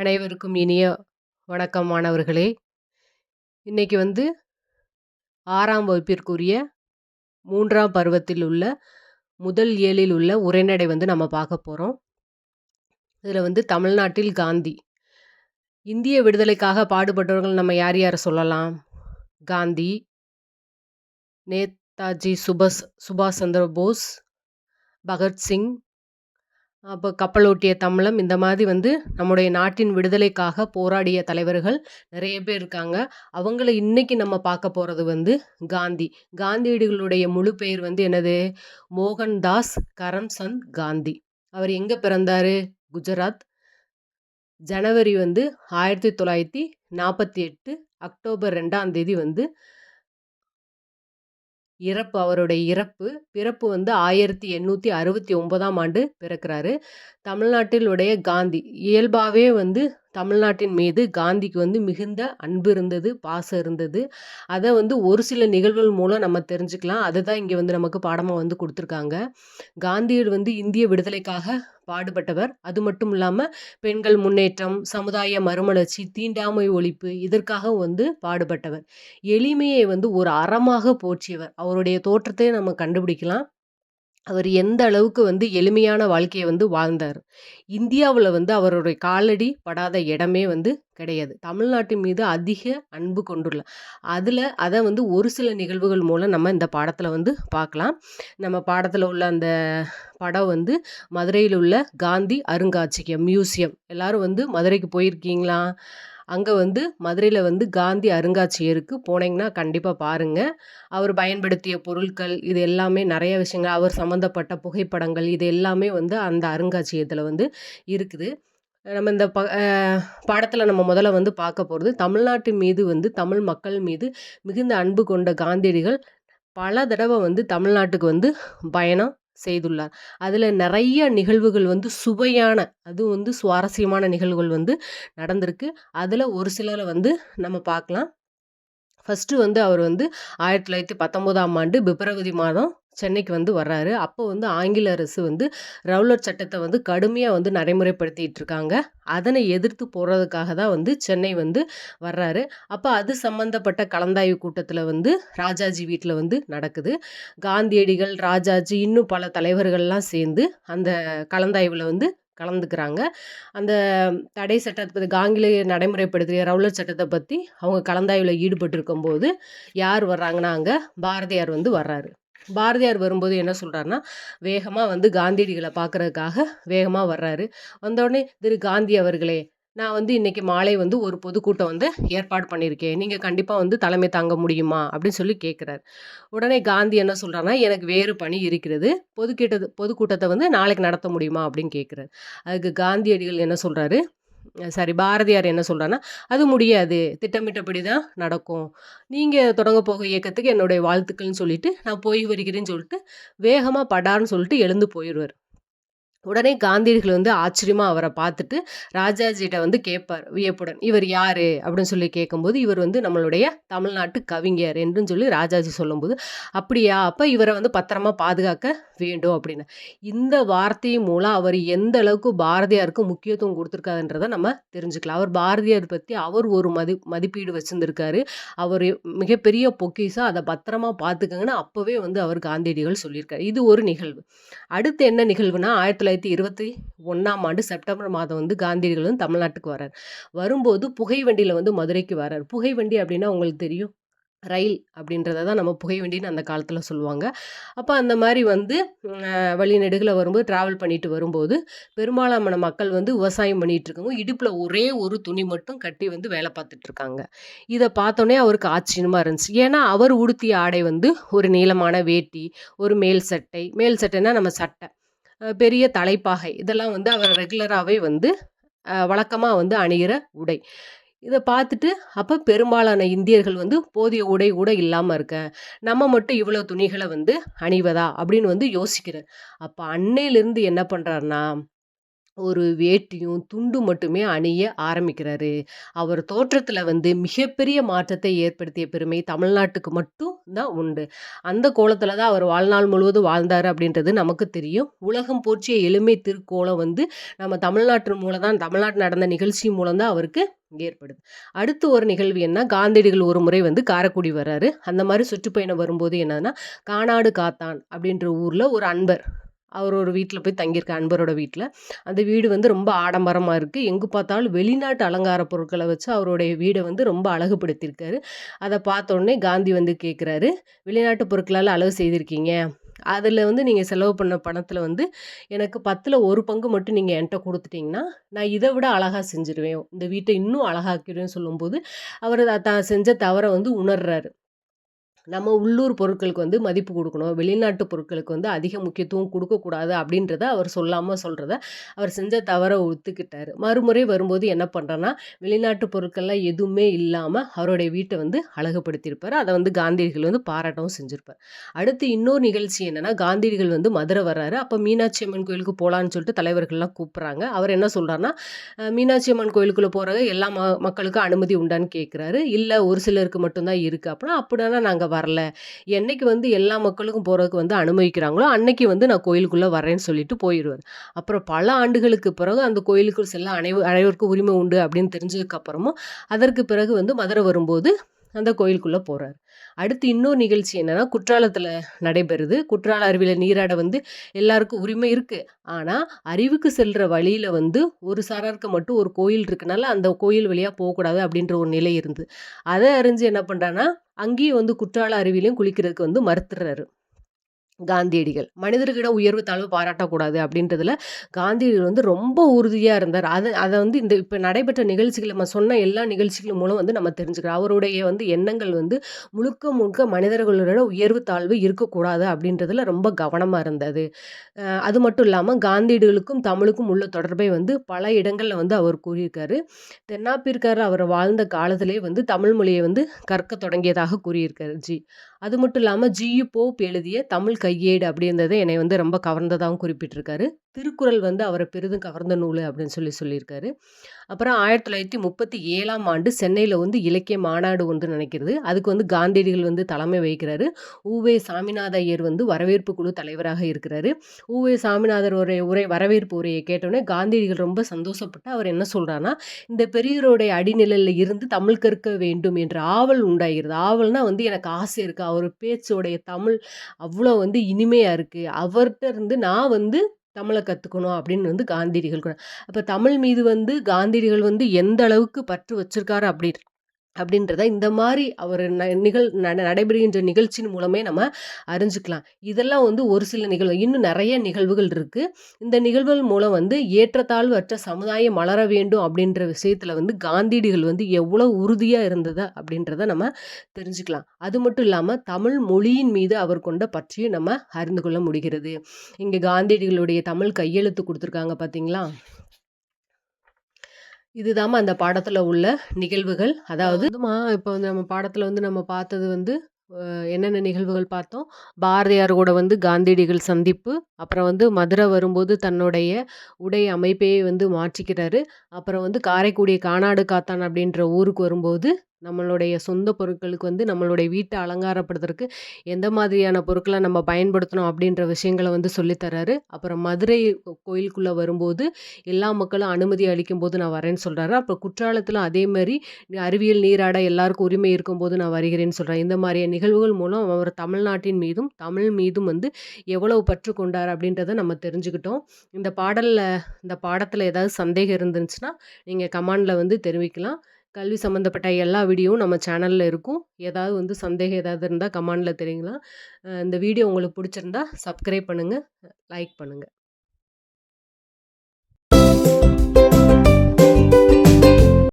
அனைவருக்கும் இனிய வணக்கம் மாணவர்களே. இன்னைக்கு வந்து ஆறாம் வகுப்பிற்குரிய மூன்றாம் பருவத்தில் உள்ள முதல் ஏழில் உள்ள உரைநடை வந்து நம்ம பார்க்க போகிறோம் இதில் வந்து தமிழ்நாட்டில் காந்தி. இந்திய விடுதலைக்காக பாடுபட்டவர்கள் நம்ம யார் யாரை சொல்லலாம்? காந்தி நேதாஜி சுபாஷ் சுபாஷ் சந்திர போஸ் பகத்சிங் அப்போ கப்பலோட்டிய தமிழம் இந்த மாதிரி வந்து நம்முடைய நாட்டின் விடுதலைக்காக போராடிய தலைவர்கள் நிறைய பேர் இருக்காங்க. அவங்கள இன்னைக்கு நம்ம பார்க்க போகிறது வந்து காந்தி. காந்தியடிகளுடைய முழு பெயர் வந்து என்னது? மோகன்தாஸ் கரம்சந்த் காந்தி. அவர் எங்கே பிறந்தார்? குஜராத். ஜனவரி வந்து ஆயிரத்தி தொள்ளாயிரத்தி நாற்பத்தி எட்டு அக்டோபர் ரெண்டாம் தேதி வந்து இறப்பு அவருடைய இறப்பு பிறப்பு வந்து ஆயிரத்தி எண்ணூற்றி அறுபத்தி ஒன்பதாம் ஆண்டு பிறக்கிறாரு. தமிழ்நாட்டில் உடைய காந்தி இயல்பாகவே வந்து தமிழ்நாட்டின் மீது காந்திக்கு வந்து மிகுந்த அன்பு இருந்தது பாசம் இருந்தது. அதை வந்து ஒரு சில நிகழ்வுகள் மூலம் நம்ம தெரிஞ்சுக்கலாம். அதை தான் இங்கே வந்து நமக்கு பாடமாக வந்து கொடுத்துருக்காங்க. காந்தியர் வந்து இந்திய விடுதலைக்காக பாடுபட்டவர். அது மட்டும் இல்லாமல் பெண்கள் முன்னேற்றம் சமுதாய மறுமலர்ச்சி தீண்டாமை ஒழிப்பு இதற்காக வந்து பாடுபட்டவர். எளிமையை வந்து ஒரு அறமாக போற்றியவர். அவருடைய தோற்றத்தை நம்ம கண்டுபிடிக்கலாம். அவர் எந்த அளவுக்கு வந்து எளிமையான வாழ்க்கையை வந்து வாழ்ந்தார். இந்தியாவில் வந்து அவருடைய காலடி படாத இடமே வந்து கிடையாது. தமிழ்நாட்டின் மீது அதிக அன்பு கொண்டுள்ள அதில் அதை வந்து ஒரு சில நிகழ்வுகள் மூலம் நம்ம இந்த பாடத்தில் வந்து பார்க்கலாம் நம்ம பாடத்தில் உள்ள அந்த படம் வந்து மதுரையில் உள்ள காந்தி அருங்காட்சியகம் மியூசியம். எல்லாரும் வந்து மதுரைக்கு போயிருக்கீங்களா? அங்கே வந்து மதுரையில் வந்து காந்தி அருங்காட்சியருக்கு போனீங்கன்னா கண்டிப்பாக பாருங்கள் அவர் பயன்படுத்திய பொருட்கள் இது எல்லாமே நிறைய விஷயங்கள் அவர் சம்மந்தப்பட்ட புகைப்படங்கள் இது எல்லாமே வந்து அந்த அருங்காட்சியகத்தில் வந்து இருக்குது. நம்ம இந்த ப பாடத்தில் நம்ம முதல்ல வந்து பார்க்க போகிறது தமிழ்நாட்டு மீது வந்து தமிழ் மக்கள் மீது மிகுந்த அன்பு கொண்ட காந்தியடிகள் பல தடவை வந்து தமிழ்நாட்டுக்கு வந்து பயணம் செய்துள்ளார். அதில் நிறைய நிகழ்வுகள் வந்து சுவையான அதுவும் வந்து சுவாரஸ்யமான நிகழ்வுகள் வந்து நடந்திருக்கு. அதில் ஒரு சிலரை வந்து நம்ம பார்க்கலாம். ஃபஸ்ட்டு வந்து அவர் வந்து ஆயிரத்தி தொள்ளாயிரத்தி பத்தொம்போதாம் ஆண்டு பிப்ரவரி மாதம் சென்னைக்கு வந்து வர்றாரு. அப்போ வந்து ஆங்கில அரசு வந்து ரவுலர் சட்டத்தை வந்து கடுமையாக வந்து நடைமுறைப்படுத்திகிட்டு இருக்காங்க அதனை எதிர்த்து போகிறதுக்காக தான் வந்து சென்னை வந்து வர்றாரு. அப்போ அது சம்மந்தப்பட்ட கலந்தாய்வு கூட்டத்தில் வந்து ராஜாஜி வீட்டில் வந்து நடக்குது. காந்தியடிகள் ராஜாஜி இன்னும் பல தலைவர்கள்லாம் சேர்ந்து அந்த கலந்தாய்வில் வந்து கலந்துக்கிறாங்க. அந்த தடை சட்டத்தை பற்றி காங்கிலேய நடைமுறைப்படுத்திய ரவுலர் சட்டத்தை பற்றி அவங்க கலந்தாய்வில் ஈடுபட்டிருக்கும் போது யார் வர்றாங்கன்னா அங்கே பாரதியார் வந்து வர்றாரு. பாரதியார் வரும்போது என்ன சொல்கிறாருன்னா வேகமாக வந்து காந்தியடிகளை பார்க்குறதுக்காக வேகமாக வர்றாரு. வந்தோடனே திரு காந்தி அவர்களே நான் வந்து இன்றைக்கி மாலை வந்து ஒரு பொதுக்கூட்டம் வந்து ஏற்பாடு பண்ணியிருக்கேன். நீங்கள் கண்டிப்பாக வந்து தலைமை தாங்க முடியுமா? அப்படின்னு சொல்லி கேட்குறாரு உடனே காந்தி என்ன சொல்கிறாருன்னா எனக்கு வேறு பணி இருக்கிறது. பொதுக்கூட்டத்தை பொதுக்கூட்டத்தை வந்து நாளைக்கு நடத்த முடியுமா? அப்படின்னு கேட்குறாரு அதுக்கு காந்தியடிகள் என்ன சொல்கிறாரு சாரி பாரதியார் என்ன சொல்கிறாருன்னா அது முடியாது. திட்டமிட்டபடி தான் நடக்கும். நீங்கள் தொடங்க போக இயக்கத்துக்கு என்னுடைய வாழ்த்துக்கள்னு சொல்லிட்டு நான் போய் வருகிறேன்னு சொல்லிட்டு வேகமாக படார்னு சொல்லிட்டு எழுந்து போயிடுவார். உடனே காந்தியடிகள் வந்து ஆச்சரியமாக அவரை பார்த்துட்டு ராஜாஜிகிட்ட வந்து கேட்பார் வியப்புடன் இவர் யார்? அப்படின்னு சொல்லி கேட்கும்போது இவர் வந்து நம்மளுடைய தமிழ்நாட்டு கவிஞர் என்றுன்னு சொல்லி ராஜாஜி சொல்லும்போது அப்படியா அப்போ இவரை வந்து பத்திரமா பாதுகாக்க வேண்டும் அப்படின்னு. இந்த வார்த்தையின் மூலம் அவர் எந்த அளவுக்கு பாரதியாருக்கு முக்கியத்துவம் கொடுத்துருக்காருன்றதை நம்ம தெரிஞ்சுக்கலாம். அவர் பாரதியார் பற்றி அவர் ஒரு மதி மதிப்பீடு வச்சுருந்துருக்காரு. அவர் மிகப்பெரிய பொக்கிஷாக அதை பத்திரமா பார்த்துக்கங்கன்னு அப்போவே வந்து அவர் காந்தியடிகள் சொல்லியிருக்காரு. இது ஒரு நிகழ்வு. அடுத்து என்ன நிகழ்வுனா ஆயிரத்தி தொள்ளாயிரத்தி இருபத்தி ஒன்றாம் ஆண்டு செப்டம்பர் மாதம் வந்து காந்தியடிகள் வந்து தமிழ்நாட்டுக்கு வரார் வரும்போது புகை வண்டியில் வந்து மதுரைக்கு வரார் புகை வண்டி அப்படின்னா உங்களுக்கு தெரியும். ரயில் அப்படின்றத தான் நம்ம புகை வண்டின்னு அந்த காலத்தில் சொல்லுவாங்க. அப்போ அந்த மாதிரி வந்து வழிநெடுகில் வரும்போது ட்ராவல் பண்ணிட்டு வரும்போது பெரும்பாலான மக்கள் வந்து விவசாயம் பண்ணிகிட்ருக்கவங்க இடுப்பில் ஒரே ஒரு துணி மட்டும் கட்டி வந்து வேலை பார்த்துட்ருக்காங்க இதை பார்த்தோன்னே அவருக்கு ஆச்சரியமாக இருந்துச்சு. ஏன்னா அவர் உடுத்திய ஆடை வந்து ஒரு நீளமான வேட்டி ஒரு மேல் சட்டை. மேல் சட்டைன்னா நம்ம சட்டை. பெரிய தலைப்பாகை. இதெல்லாம் வந்து அவர் ரெகுலராகவே வந்து வழக்கமாக வந்து அணிகிற உடை. இதை பார்த்துட்டு அப்போ பெரும்பாலான இந்தியர்கள் வந்து போதிய உடை கூட இல்லாமல் இருக்க நம்ம மட்டும் இவ்வளோ துணிகளை வந்து அணிவதா அப்படின்னு வந்து யோசிக்கிறார். அப்போ அன்னையிலேருந்து என்ன பண்ணுறாருனா ஒரு வேட்டியும், துண்டும் மட்டுமே அணிய ஆரம்பிக்கிறாரு. அவர் தோற்றத்தில் வந்து மிகப்பெரிய மாற்றத்தை ஏற்படுத்திய பெருமை தமிழ்நாட்டுக்கு மட்டும் தான் உண்டு. அந்த கோலத்தில் தான் அவர் வாழ்நாள் முழுவதும் வாழ்ந்தார் அப்படின்றது நமக்கு தெரியும். உலகம் போற்றிய எளிமை திருக்கோலம் வந்து நம்ம தமிழ்நாட்டு மூலம் தான் தமிழ்நாட்டில் நடந்த நிகழ்ச்சி மூலம் தான் அவருக்கு ஏற்படுது. அடுத்து ஒரு நிகழ்வு என்ன, காந்தியடிகள் ஒரு முறை வந்து காரைக்குடி வர்றாரு. அந்த மாதிரி சுற்றுப்பயணம் வரும்போது என்னன்னா, கானாடு காத்தான் அப்படின்ற ஊரில் ஒரு அன்பர் அவர் ஒரு வீட்டில் போய் தங்கியிருக்க அன்பரோட வீட்டில் அந்த வீடு வந்து ரொம்ப ஆடம்பரமாக இருக்குது எங்கே பார்த்தாலும் வெளிநாட்டு அலங்கார பொருட்களை வச்சு அவருடைய வீடை வந்து ரொம்ப அழகுபடுத்தியிருக்காரு. அதை பார்த்தோன்னே காந்தி வந்து கேட்குறாரு, "வெளிநாட்டு பொருட்களால் அழகு செய்திருக்கீங்க. அதில் வந்து நீங்கள் செலவு பண்ண பணத்தில் வந்து எனக்கு 10ல 1 பங்கு மட்டும் நீங்கள் என்கிட்ட கொடுத்துட்டிங்கன்னா நான் இதை விட அழகாக செஞ்சுருவேன். இந்த வீட்டை இன்னும் அழகாக்கிருவேன்னு" சொல்லும்போது, அவர் தான் செஞ்ச தவறை வந்து உணர்றாரு. நம்ம உள்ளூர் பொருட்களுக்கு வந்து மதிப்பு கொடுக்கணும். வெளிநாட்டு பொருட்களுக்கு வந்து அதிக முக்கியத்துவம் கொடுக்கக்கூடாது அப்படின்றத அவர் சொல்லாமல் சொல்கிறத அவர் செஞ்ச தவறை ஒத்துக்கிட்டார். மறுமுறை வரும்போது என்ன பண்ணுறேன்னா வெளிநாட்டு பொருட்கள்லாம் எதுவுமே இல்லாமல் அவருடைய வீட்டை வந்து அழகுபடுத்தியிருப்பார். அதை வந்து காந்தியடிகள் வந்து பாராட்டவும் செஞ்சுருப்பார். அடுத்து இன்னொரு நிகழ்ச்சி என்னென்னா காந்தியடிகள் வந்து மதுரை வர்றாரு. அப்போ மீனாட்சி அம்மன் கோயிலுக்கு போகலான்னு சொல்லிட்டு தலைவர்கள்லாம் கூப்பிட்றாங்க. அவர் என்ன சொல்கிறாருன்னா மீனாட்சி அம்மன் கோயிலுக்குள்ளே போகிற எல்லா ம மக்களுக்கும் அனுமதி உண்டான்னு கேட்குறாரு. இல்லை ஒரு சிலருக்கு மட்டும்தான் இருக்குது இருக்கு அப்படின்னா, அப்படின்னா நாங்க வரல. என்னைக்கு வந்து எல்லா மக்களுக்கும் போகிறதுக்கு வந்து அனுமதிக்கிறாங்களோ, அன்னைக்கு வந்து நான் கோயிலுக்குள்ளே வரேன்னு சொல்லிட்டு போயிடுவார் அப்புறம் பல ஆண்டுகளுக்கு பிறகு அந்த கோயிலுக்குள் செல்ல அனைவ அனைவருக்கும் உரிமை உண்டு அப்படின்னு தெரிஞ்சதுக்கப்புறமும் அதற்கு பிறகு வந்து மதுரை வரும்போது அந்த கோயிலுக்குள்ளே போகிறார் அடுத்து இன்னொரு நிகழ்ச்சி என்னன்னா, குற்றாலத்துல நடைபெறுது. குற்றால அருவியில் நீராட வந்து எல்லாருக்கும் உரிமை இருக்கு. ஆனா, அறிவுக்கு செல்ற வழியில வந்து ஒரு சாராருக்கு மட்டும் ஒரு கோயில் இருக்கனால, அந்த கோயில் வழியா போகக்கூடாது அப்படின்ற ஒரு நிலை இருந்தது. அதை அறிஞ்சு என்ன பண்ணுறான்னா அங்கேயும் வந்து குற்றால அருவிலையும் குளிக்கிறதுக்கு வந்து மறுத்துறாரு. காந்தியடிகள். மனிதர்களிடம் உயர்வு, தாழ்வு பாராட்டக்கூடாது அப்படின்றதுல காந்தியடிகள் வந்து ரொம்ப உறுதியாக இருந்தார். அதை அதை வந்து இந்த இப்போ நடைபெற்ற நிகழ்ச்சிகள் நம்ம சொன்ன எல்லா நிகழ்ச்சிகள் மூலம் வந்து நம்ம தெரிஞ்சுக்கிறோம். அவருடைய வந்து எண்ணங்கள் வந்து முழுக்க முழுக்க மனிதர்களோட உயர்வு, தாழ்வு இருக்கக்கூடாது அப்படின்றதுல ரொம்ப கவனமாக இருந்தது. அது மட்டும் இல்லாமல் காந்தியடிகளுக்கும் தமிழுக்கும் உள்ள தொடர்பை வந்து பல இடங்களில் வந்து அவர் கூறியிருக்காரு. தென்னாப்பிரிக்கால அவர் வாழ்ந்த காலத்திலே வந்து தமிழ் மொழியை வந்து கற்கத் தொடங்கியதாக கூறியிருக்காரு ஜி. அது மட்டும் இல்லாமல் ஜி.யு. போப் எழுதிய தமிழ் கையேடு அப்படின்றத என்னை வந்து ரொம்ப கவர்ந்ததாகவும் குறிப்பிட்டிருக்காரு. திருக்குறள் வந்து அவரை பெரிதும் கவர்ந்த நூல் அப்படின்னு சொல்லி சொல்லியிருக்காரு. அப்புறம் 1937ஆம் ஆண்டு சென்னையில் வந்து இலக்கிய மாநாடு ஒன்று நினைக்கிறது அதுக்கு வந்து காந்தியடிகள் வந்து தலைமை வகிக்கிறாரு. ஊவே சாமிநாத ஐயர் வந்து வரவேற்பு குழு தலைவராக இருக்கிறாரு. ஊவே சாமிநாதர் உரை உரை வரவேற்பு உரையை கேட்டோடனே காந்தியடிகள் ரொம்ப சந்தோஷப்பட்டு அவர் என்ன சொல்கிறாருன்னா இந்த பெரியோருடைய அடிநிலையில் இருந்து தமிழ் கற்க வேண்டும் என்ற ஆவல் உண்டாகிறது. ஆவல்னால் வந்து எனக்கு ஆசை இருக்குது அவர் பேச்சோடைய தமிழ் அவ்வளோ வந்து இனிமையாக இருக்குது அவர்கிட்ட இருந்து நான் வந்து தமிழை கற்றுக்கணும் அப்படின்னு வந்து காந்தியடிகள் கூட. அப்போ தமிழ் மீது வந்து காந்தியடிகள் வந்து எந்த அளவுக்கு பற்று வச்சிருக்காரு அப்படி அப்படின்றத இந்த மாதிரி அவர் ந நிகழ் நட நடைபெறுகின்ற நிகழ்ச்சியின் மூலமே நம்ம அறிஞ்சுக்கலாம். இதெல்லாம் வந்து ஒரு சில நிகழ்வு. இன்னும் நிறைய நிகழ்வுகள் இருக்குது இந்த நிகழ்வுகள் மூலம் வந்து ஏற்றத்தாழ்வு அற்ற சமுதாயம் மலர வேண்டும் அப்படின்ற விஷயத்தில் வந்து காந்தியடிகள் வந்து எவ்வளோ உறுதியாக இருந்தது அப்படின்றத நம்ம தெரிஞ்சுக்கலாம். அது மட்டும் இல்லாமல் தமிழ் மொழியின் மீது அவர் கொண்ட பற்றியும் நம்ம அறிந்து கொள்ள முடிகிறது. இங்கே காந்தியடிகளுடைய தமிழ் கையெழுத்து கொடுத்துருக்காங்க பார்த்தீங்களா? இதுதாம்மா அந்த பாடத்தில் உள்ள நிகழ்வுகள். அதாவது இப்போ வந்து நம்ம பாடத்தில் வந்து நம்ம பார்த்தது வந்து என்னென்ன நிகழ்வுகள் பார்த்தோம்? பாரதியார் கூட வந்து காந்தியடிகள் சந்திப்பு. அப்புறம் வந்து மதுரை வரும்போது தன்னுடைய உடை அமைப்பையே வந்து மாற்றிக்கிறாரு. அப்புறம் வந்து காரைக்குடி கானாடு காத்தான் அப்படின்ற ஊருக்கு வரும்போது, நம்மளுடைய சொந்த பொருட்களுக்கு வந்து நம்மளுடைய வீட்டை அலங்காரப்படுத்துறதுக்கு எந்த மாதிரியான பொருட்களை நம்ம பயன்படுத்தணும் அப்படின்ற விஷயங்களை வந்து சொல்லித்தராரு அப்புறம் மதுரை கோயிலுக்குள்ளே வரும்போது, எல்லா மக்களும் அனுமதி அளிக்கும்போது நான் வரேன்னு சொல்கிறாரு அப்புறம் குற்றாலத்தில் அதே அறிவியல் நீராட எல்லாருக்கும் உரிமை இருக்கும்போது நான் வருகிறேன்னு சொல்கிறேன் இந்த மாதிரியான நிகழ்வுகள் மூலம் அவர் தமிழ்நாட்டின் மீதும், தமிழ் மீதும் வந்து எவ்வளவு பற்று கொண்டார் அப்படின்றத நம்ம தெரிஞ்சுக்கிட்டோம். இந்த பாடலில் இந்த பாடத்தில் ஏதாவது சந்தேகம் இருந்துச்சுன்னா, நீங்கள் கமாண்டில் வந்து தெரிவிக்கலாம். கல்வி சம்மந்தப்பட்ட எல்லா வீடியோவும் நம்ம சேனலில் இருக்கும். ஏதாவது வந்து சந்தேகம் ஏதாவது இருந்தால் கமாண்டில் தெரியுங்களா இந்த வீடியோ உங்களுக்கு பிடிச்சிருந்தா சப்ஸ்கிரைப் பண்ணுங்கள் லைக் பண்ணுங்கள்